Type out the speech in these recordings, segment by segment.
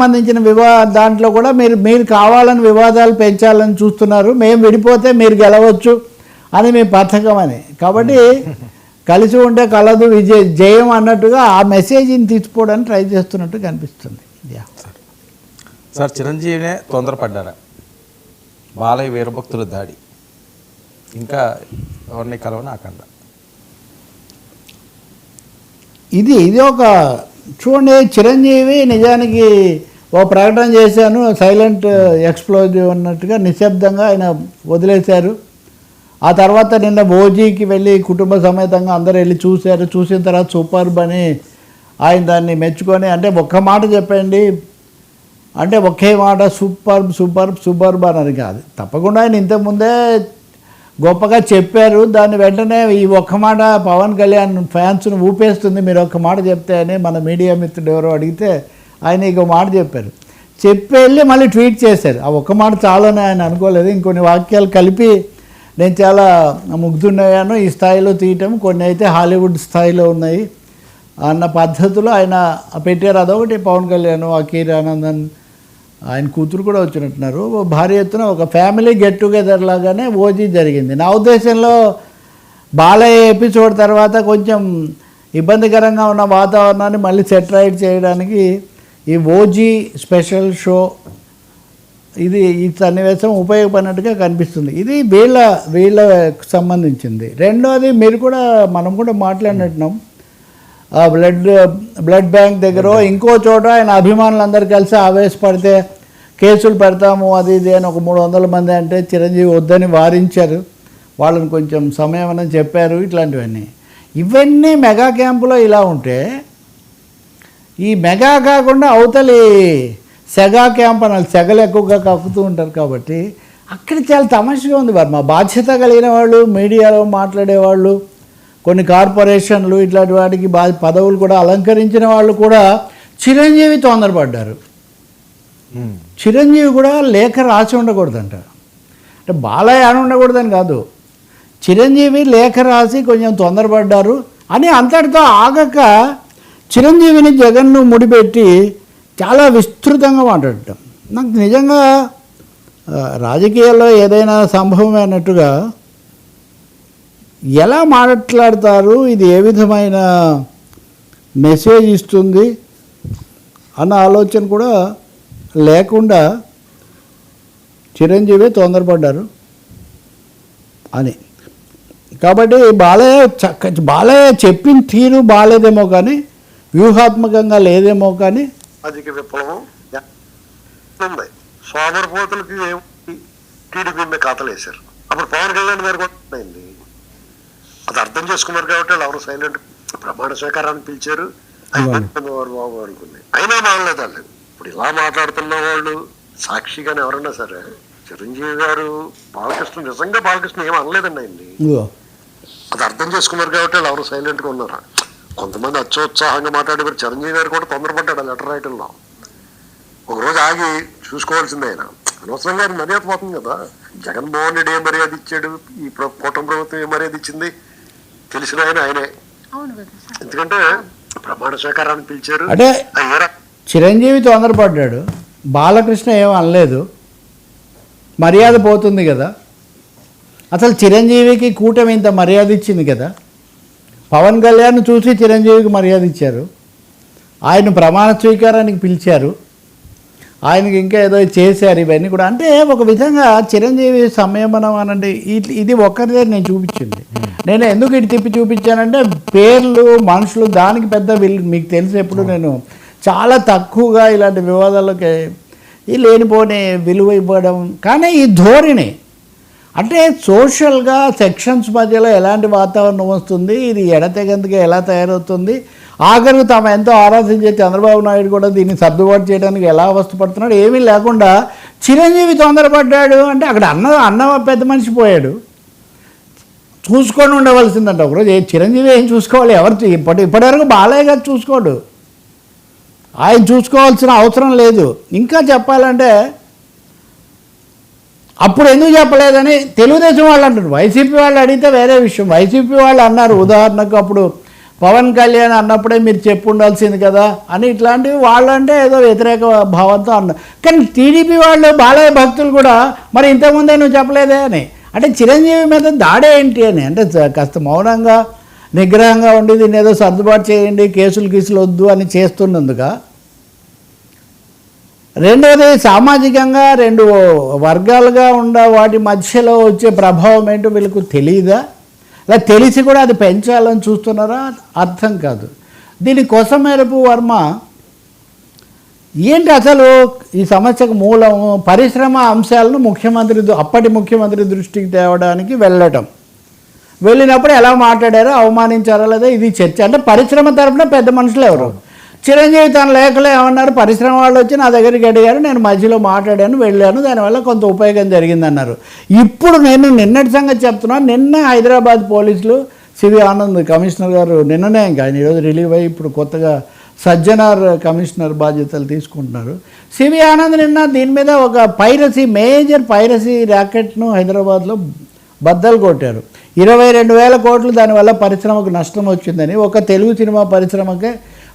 సంబంధించిన వివా దాంట్లో కూడా మీరు మీరు కావాలని వివాదాలు పెంచాలని చూస్తున్నారు. మేము విడిపోతే మీరు గెలవచ్చు అని మీ పథకం అని. కాబట్టి కలిసి ఉంటే కలదు విజయ జయం అన్నట్టుగా ఆ మెసేజ్ని తీసుకోవడానికి ట్రై చేస్తున్నట్టు కనిపిస్తుంది. సార్ చిరంజీవినే తొందరపడ్డారా? బాలయ్య వీరభక్తుల దాడి. ఇంకా ఎవరిని కలవని అఖండ ఇది ఇది ఒక చూడండి చిరంజీవి నిజానికి ఓ ప్రకటన చేశాను సైలెంట్ ఎక్స్ప్లోజివ్ అన్నట్టుగా నిశ్శబ్దంగా ఆయన వదిలేశారు. ఆ తర్వాత నిన్న భోజీకి వెళ్ళి కుటుంబ సమేతంగా అందరూ వెళ్ళి చూశారు. చూసిన తర్వాత సూపర్బ్ అని ఆయన దాన్ని మెచ్చుకొని అంటే ఒక్క మాట చెప్పండి అంటే ఒకే మాట సూపర్ సూపర్ సూపర్బ్ అని కాదు. తప్పకుండా ఆయన ఇంతకుముందే గొప్పగా చెప్పారు. దాన్ని వెంటనే ఈ ఒక్క మాట పవన్ కళ్యాణ్ ఫ్యాన్స్ను ఊపేస్తుంది. మీరు ఒక్క మాట చెప్తే అని మన మీడియా మిత్రుడు ఎవరో అడిగితే ఆయన ఇక మాట చెప్పారు. చెప్పి వెళ్ళి మళ్ళీ ట్వీట్ చేశారు. ఆ ఒక్క మాట చాలని ఆయన అనుకోలేదు. ఇంకొన్ని వాక్యాలు కలిపి నేను చాలా ముగ్ధున్నాను ఈ స్థాయిలో తీయటం కొన్ని అయితే హాలీవుడ్ స్థాయిలో ఉన్నాయి అన్న పద్ధతిలో ఆయన పెట్టారు. అదొకటి పవన్ కళ్యాణ్ అకీర్ ఆనందన్ ఆయన కూతురు కూడా వచ్చినట్టున్నారు. ఓ భారీ ఎత్తున ఒక ఫ్యామిలీ గెట్ టుగెదర్ లాగానే ఓజీ జరిగింది. నా ఉద్దేశంలో బాలయ్య ఎపిసోడ్ తర్వాత కొంచెం ఇబ్బందికరంగా ఉన్న వాతావరణాన్ని మళ్ళీ సెటరైట్ చేయడానికి ఈ ఓజీ స్పెషల్ షో ఇది ఈ సన్నివేశం ఉపయోగపడినట్టుగా కనిపిస్తుంది. ఇది వీళ్ళ వీళ్ళకు సంబంధించింది. రెండోది మీరు కూడా మనం కూడా మాట్లాడినట్టున్నాం. ఆ బ్లడ్ బ్లడ్ బ్యాంక్ దగ్గర ఇంకో చోట ఆయన అభిమానులందరూ కలిసి ఆవేశపడితే కేసులు పెడతాము అది ఇది అని ఒక మూడు వందల మంది అంటే చిరంజీవి వద్దని వారించారు. వాళ్ళని కొంచెం సమయం అని చెప్పారు ఇట్లాంటివన్నీ. ఇవన్నీ మెగా క్యాంపులో ఇలా ఉంటే ఈ మెగా కాకుండా అవతలి సెగా క్యాంప్ అనాలి సెగలు ఎక్కువగా కక్కుతూ ఉంటారు కాబట్టి అక్కడ చాలా తమాషగా ఉంది. వారు మా బాధ్యత కలిగిన వాళ్ళు మీడియాలో మాట్లాడేవాళ్ళు కొన్ని కార్పొరేషన్లు ఇట్లాంటి వాటికి బా పదవులు కూడా అలంకరించిన వాళ్ళు కూడా చిరంజీవి తొందరపడ్డారు. చిరంజీవి కూడా లేఖ రాసి ఉండకూడదంట. అంటే బాలయ్య అని ఉండకూడదని కాదు. చిరంజీవి లేఖ రాసి కొంచెం తొందరపడ్డారు అని అంతటితో ఆగక చిరంజీవిని జగన్ను ముడిపెట్టి చాలా విస్తృతంగా మాట్లాడటం. నాకు నిజంగా రాజకీయాల్లో ఏదైనా సంభవమే అన్నట్టుగా ఎలా మాట్లాడతారు? ఇది ఏ విధమైన మెసేజ్ ఇస్తుంది? అన్న ఆలోచన కూడా లేకుండా చిరంజీవి తొందరపడ్డారు అని. కాబట్టి బాలయ్య చక్క బాలయ్య చెప్పిన తీరు బాలేదేమో కానీ వ్యూహాత్మకంగా లేదేమో కానీ అధిక విప్లవం. ఉంది సోమరపోతులకి టీడీపీ మీద ఖాతాలు వేశారు అప్పుడు పవన్ కళ్యాణ్ గారు కూడా అయింది అది అర్థం చేసుకున్నారు కాబట్టి వాళ్ళు ఎవరు సైలెంట్ ప్రమాణ స్వీకారాన్ని పిలిచారు. అయిపోయింది వారు బాబు అనుకుంది. అయినా మానలేదు వాళ్ళు ఇప్పుడు ఇలా మాట్లాడుతున్న వాళ్ళు సాక్షిగానే ఎవరన్నా సరే చిరంజీవి గారు బాలకృష్ణ నిజంగా బాలకృష్ణ ఏం అనలేదండి ఆయన్ని. అది అర్థం చేసుకున్నారు కాబట్టి వాళ్ళు ఎవరు సైలెంట్గా ఉన్నారు? కొంతమంది అత్యోత్సాహంగా మాట్లాడేవారు చిరంజీవి గారు కూడా తొందరపడ్డాడు ఆ లెటర్ రాయటంలో ఒక రోజు ఆగి చూసుకోవాల్సిందే ఆయన. అనవసరంగా మర్యాద పోతుంది కదా. జగన్మోహన్ రెడ్డి ఏ మర్యాద ఇచ్చాడు? ఈ కూటమి ప్రభుత్వం ఏ మర్యాద ఇచ్చింది? తెలిసిన ఆయన ఆయనే. ఎందుకంటే ప్రమాణ స్వీకారాన్ని పిలిచారు. అంటే చిరంజీవి తొందరపడ్డాడు బాలకృష్ణ ఏం అనలేదు. మర్యాద పోతుంది కదా. అసలు చిరంజీవికి కూటమి ఇంత మర్యాద ఇచ్చింది కదా. పవన్ కళ్యాణ్ చూసి చిరంజీవికి మర్యాద ఇచ్చారు. ఆయన ప్రమాణ స్వీకారానికి పిలిచారు. ఆయనకి ఇంకా ఏదో చేశారు ఇవన్నీ కూడా. అంటే ఒక విధంగా చిరంజీవి సంయమనం అనండి ఇది ఒక్కరిదే నేను చూపించింది. నేను ఎందుకు ఇటు తిప్పి చూపించానంటే పేర్లు మనుషులు దానికి పెద్ద విల్ మీకు తెలిసి ఎప్పుడు నేను చాలా తక్కువగా ఇలాంటి వివాదాలకి ఈ లేనిపోని విలువ ఇవ్వడం. కానీ ఈ ధోరణి అంటే సోషల్గా సెక్షన్స్ మధ్యలో ఎలాంటి వాతావరణం వస్తుంది ఇది ఎడతెగందుగా ఎలా తయారవుతుంది ఆఖరికి తాము ఎంతో ఆరాధించే చంద్రబాబు నాయుడు కూడా దీన్ని సర్దుబాటు చేయడానికి ఎలా అవస్థపడుతున్నాడు ఏమీ లేకుండా చిరంజీవి తొందరపడ్డాడు అంటే అక్కడ అన్న అన్న పెద్ద మనిషి పోయాడు. చూసుకొని ఉండవలసిందంట ఒకరోజు. ఏ చిరంజీవి ఏం చూసుకోవాలి? ఎవరు ఇప్పటి ఇప్పటివరకు బాలయ్య గారు చూసుకోడు. ఆయన చూసుకోవాల్సిన అవసరం లేదు. ఇంకా చెప్పాలంటే అప్పుడు ఎందుకు చెప్పలేదని తెలుగుదేశం వాళ్ళు అంటారు వైసీపీ వాళ్ళు అడిగితే వేరే విషయం. వైసీపీ వాళ్ళు అన్నారు ఉదాహరణకు అప్పుడు పవన్ కళ్యాణ్ అన్నప్పుడే మీరు చెప్పు ఉండాల్సింది కదా అని ఇట్లాంటివి వాళ్ళంటే ఏదో వ్యతిరేక భావంతో అన్నారు కానీ టీడీపీ వాళ్ళు బాలయ్య భక్తులు కూడా మరి ఇంతకుముందే నువ్వు చెప్పలేదే అని. అంటే చిరంజీవి మీద దాడే ఏంటి అని? అంటే కాస్త మౌనంగా నిగ్రహంగా ఉండి దీన్ని ఏదో సర్దుబాటు చేయండి కేసులు గీసులు వద్దు అని చేస్తున్నందుక రెండవది సామాజికంగా రెండు వర్గాలుగా ఉన్న వాటి మధ్యలో వచ్చే ప్రభావం ఏంటో వీళ్ళకు తెలియదా లేదా తెలిసి కూడా అది పెంచాలని చూస్తున్నారా? అర్థం కాదు. దీనికోసం మేరపు వర్మ ఏంటి అసలు ఈ సమస్యకు మూలం? పరిశ్రమ అంశాలను ముఖ్యమంత్రి అప్పటి ముఖ్యమంత్రి దృష్టికి తేవడానికి వెళ్ళటం. వెళ్ళినప్పుడు ఎలా మాట్లాడారో అవమానించారో లేదా ఇది చర్చ. అంటే పరిశ్రమ తరపున పెద్ద మనుషులు ఎవరు? చిరంజీవి తన లేఖలో ఏమన్నారు? పరిశ్రమ వాళ్ళు వచ్చి నా దగ్గరికి అడిగారు నేను మధ్యలో మాట్లాడాను వెళ్ళాను దానివల్ల కొంత ఉపయోగం జరిగిందన్నారు. ఇప్పుడు నేను నిన్నటి సంగతి చెప్తున్నాను నిన్న హైదరాబాద్ పోలీసులు సివి ఆనంద్ కమిషనర్ గారు నిన్ననే ఇంకా ఆయన ఈరోజు రిలీవ్ అయ్యి ఇప్పుడు కొత్తగా సజ్జనార్ కమిషనర్ బాధ్యతలు తీసుకుంటున్నారు. సివి ఆనంద్ నిన్న దీని మీద ఒక పైరసీ మేజర్ పైరసీ ర్యాకెట్ను హైదరాబాద్లో బద్దలు కొట్టారు. ఇరవై రెండు వేల కోట్లు దానివల్ల పరిశ్రమకు నష్టం వచ్చిందని ఒక తెలుగు సినిమా పరిశ్రమకే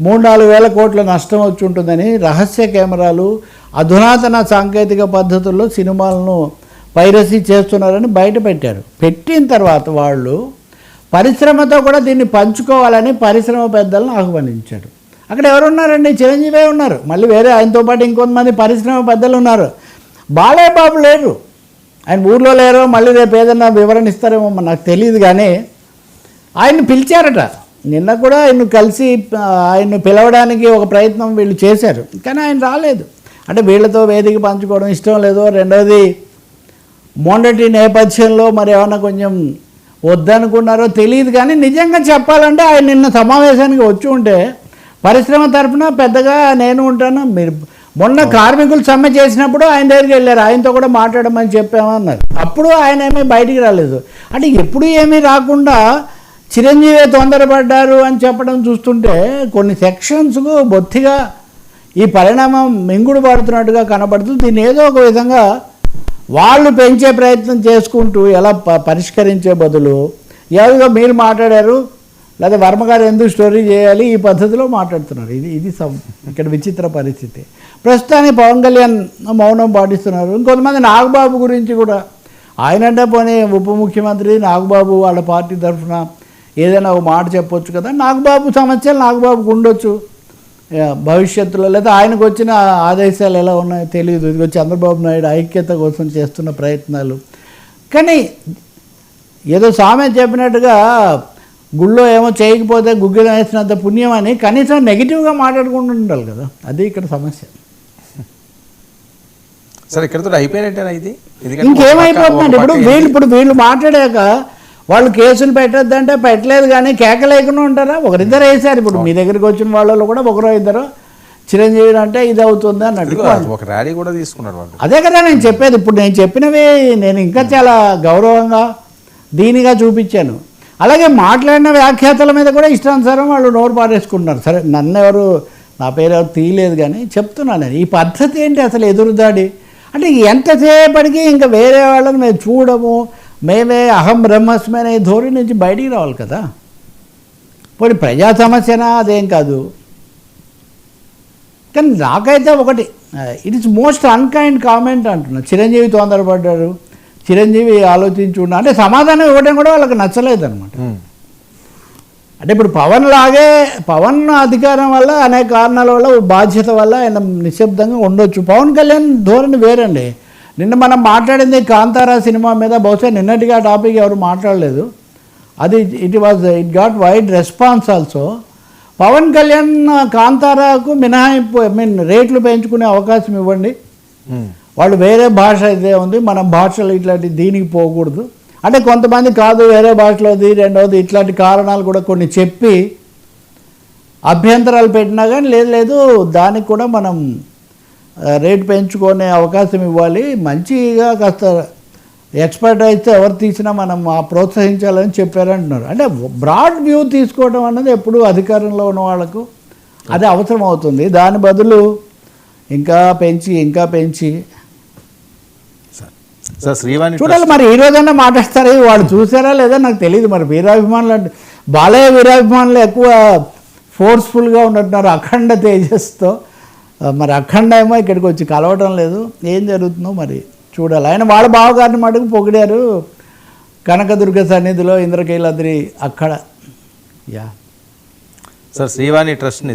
మూడు నాలుగు వేల కోట్ల నష్టం వచ్చి ఉంటుందని రహస్య కెమెరాలు అధునాతన సాంకేతిక పద్ధతుల్లో సినిమాలను పైరసీ చేస్తున్నారని బయట పెట్టారు. పెట్టిన తర్వాత వాళ్ళు పరిశ్రమతో కూడా దీన్ని పంచుకోవాలని పరిశ్రమ పెద్దలను ఆహ్వానించారు. అక్కడ ఎవరున్నారండి? చిరంజీవి ఉన్నారు. మళ్ళీ వేరే ఆయనతో పాటు ఇంకొంతమంది పరిశ్రమ పెద్దలు ఉన్నారు. బాలయ్యబాబు లేరు. ఆయన ఊర్లో లేరో మళ్ళీ రేపు ఏదైనా వివరణ ఇస్తారేమో నాకు తెలియదు కానీ ఆయన్ని పిలిచారట. నిన్న కూడా ఆయన కలిసి ఆయన్ను పిలవడానికి ఒక ప్రయత్నం వీళ్ళు చేశారు. కానీ ఆయన రాలేదు. అంటే వీళ్ళతో వేదిక పంచుకోవడం ఇష్టం లేదో. రెండవది మొన్నటి నేపథ్యంలో మరి ఏమన్నా కొంచెం వద్దనుకున్నారో తెలియదు కానీ నిజంగా చెప్పాలంటే ఆయన నిన్న సమావేశానికి వచ్చి ఉంటే పరిశ్రమ తరపున పెద్దగా నేను ఉంటాను. మీరు మొన్న కార్మికులు సమ్మె చేసినప్పుడు ఆయన దగ్గరికి వెళ్ళారు. ఆయనతో కూడా మాట్లాడమని చెప్పామన్నారు. అప్పుడు ఆయన ఏమీ బయటికి రాలేదు. అంటే ఎప్పుడు ఏమీ రాకుండా చిరంజీవి తొందరపడ్డారు అని చెప్పడం చూస్తుంటే కొన్ని సెక్షన్స్కు బొత్తిగా ఈ పరిణామం మింగుడు పడుతున్నట్టుగా కనబడుతుంది దీన్ని ఏదో ఒక విధంగా వాళ్ళు పెంచే ప్రయత్నం చేసుకుంటూ ఎలా ప- పరిష్కరించే బదులు ఏదో మీరు మాట్లాడారు లేదా వర్మగారు ఎందుకు స్టోరీ చేయాలి ఈ పద్ధతిలో మాట్లాడుతున్నారు. ఇది ఇది ఇక్కడ విచిత్ర పరిస్థితి. ప్రస్తుతానికి పవన్ కళ్యాణ్ మౌనం పాటిస్తున్నారు. ఇంకొంతమంది నాగబాబు గురించి కూడా ఆయనంటే పోనీ ఉప ముఖ్యమంత్రి నాగబాబు వాళ్ళ పార్టీ తరఫున ఏదైనా ఒక మాట చెప్పొచ్చు కదా నాగబాబు సమస్యలు నాగబాబుకు ఉండొచ్చు. భవిష్యత్తులో లేదా ఆయనకు వచ్చిన ఆదేశాలు ఎలా ఉన్నాయో తెలియదు. ఇదిగో చంద్రబాబు నాయుడు ఐక్యత కోసం చేస్తున్న ప్రయత్నాలు. కానీ ఏదో సామె చెప్పినట్టుగా గుళ్ళో ఏమో చేయకపోతే గుగ్గిలం వేసినంత పుణ్యం అని కనీసం నెగిటివ్గా మాట్లాడుకుంటూ ఉండాలి కదా. అది ఇక్కడ సమస్య. సరే ఇక్కడతో అయిపోయినట్టేనా ఇది? ఇంకేమైపోతుందండి ఇప్పుడు వీళ్ళు ఇప్పుడు వీళ్ళు మాట్లాడాక వాళ్ళు కేసులు పెట్టొద్దంటే పెట్టలేదు కానీ కేక లేకుండా ఉంటారా? ఒకరిద్దరు వేశారు. ఇప్పుడు మీ దగ్గరికి వచ్చిన వాళ్ళలో కూడా ఒకరో ఇద్దరు చిరంజీవి అంటే ఇది అవుతుంది అన్నట్టు. ఒక ర్యాలీ కూడా తీసుకున్నారు వాళ్ళు. అదే కదా నేను చెప్పేది. ఇప్పుడు నేను చెప్పినవి నేను ఇంకా చాలా గౌరవంగా దీనిగా చూపించాను. అలాగే మాట్లాడిన వ్యాఖ్యాతల మీద కూడా ఇష్టానుసారం వాళ్ళు నోరు పారేసుకుంటున్నారు. సరే నన్ను ఎవరు నా పేరు ఎవరు తీయలేదు కానీ చెప్తున్నాను నేను. ఈ పద్ధతి ఏంటి అసలు ఎదురుదాడి? అంటే ఎంతసేపటికి ఇంకా వేరే వాళ్ళని మేము చూడము మేమే అహం బ్రహ్మస్మే అనే ధోరణి నుంచి బయటికి రావాలి కదా. పోనీ ప్రజా సమస్యనా? అదేం కాదు. కానీ నాకైతే ఒకటి it is most unkind comment అంటున్నా. చిరంజీవి తొందరపడ్డారు చిరంజీవి ఆలోచించున్నా అంటే సమాధానం ఇవ్వడం కూడా వాళ్ళకి నచ్చలేదు అనమాట. అంటే ఇప్పుడు పవన్ లాగే పవన్ అధికారం వల్ల అనేక కారణాల వల్ల బాధ్యత వల్ల ఆయన నిశ్శబ్దంగా ఉండొచ్చు. పవన్ కళ్యాణ్ ధోరణి వేరండి. నిన్న మనం మాట్లాడింది కాంతారా సినిమా మీద బహుశా నిన్నటిగా టాపిక్ ఎవరు మాట్లాడలేదు. అది it was it got wide response also Pawan Kalyan కాంతారాకు మినహాయింపు ఐ మీన్ రేట్లు పెంచుకునే అవకాశం ఇవ్వండి. ఉమ్. వాళ్ళు వేరే భాష అయితే ఉంది మన భాషలో ఇట్లాంటి దీనికి పోకూడదు. అంటే కొంతమంది కాదు వేరే భాషలోది రెండవది ఇట్లాంటి కారణాలు కూడా కొన్ని చెప్పి అభ్యంతరాలు పెట్టినా కానీ లేదు లేదు దానికి కూడా మనం రేటు పెంచుకునే అవకాశం ఇవ్వాలి. మంచిగా కాస్త ఎక్స్పర్ట్ అయితే ఎవరు తీసినా మనం ఆ ప్రోత్సహించాలని చెప్పారంటున్నారు. అంటే బ్రాడ్ వ్యూ తీసుకోవడం అన్నది ఎప్పుడు అధికారంలో ఉన్న వాళ్ళకు అది అవసరం అవుతుంది. దాని బదులు ఇంకా పెంచి ఇంకా పెంచి. సార్ శ్రీవాణి చూడాలి మరి ఈ రోజన్నా మాట్లాడతారు? వాళ్ళు చూసారా లేదా? నాకు తెలియదు మరి. వీరాభిమానులు అంటే బాలయ్య వీరాభిమానులు ఎక్కువ ఫోర్స్ఫుల్గా ఉన్నట్టున్నారు. అఖండ తేజస్తో మరి అఖండ ఏమో ఇక్కడికి వచ్చి కలవటం లేదు. ఏం జరుగుతుందో మరి చూడాలి. ఆయన వాళ్ళ బావగారిని మటుకు పొగిడారు. కనకదుర్గ సన్నిధిలో ఇంద్రకీలాద్రి అక్కడ. యా. Sir Srivani trust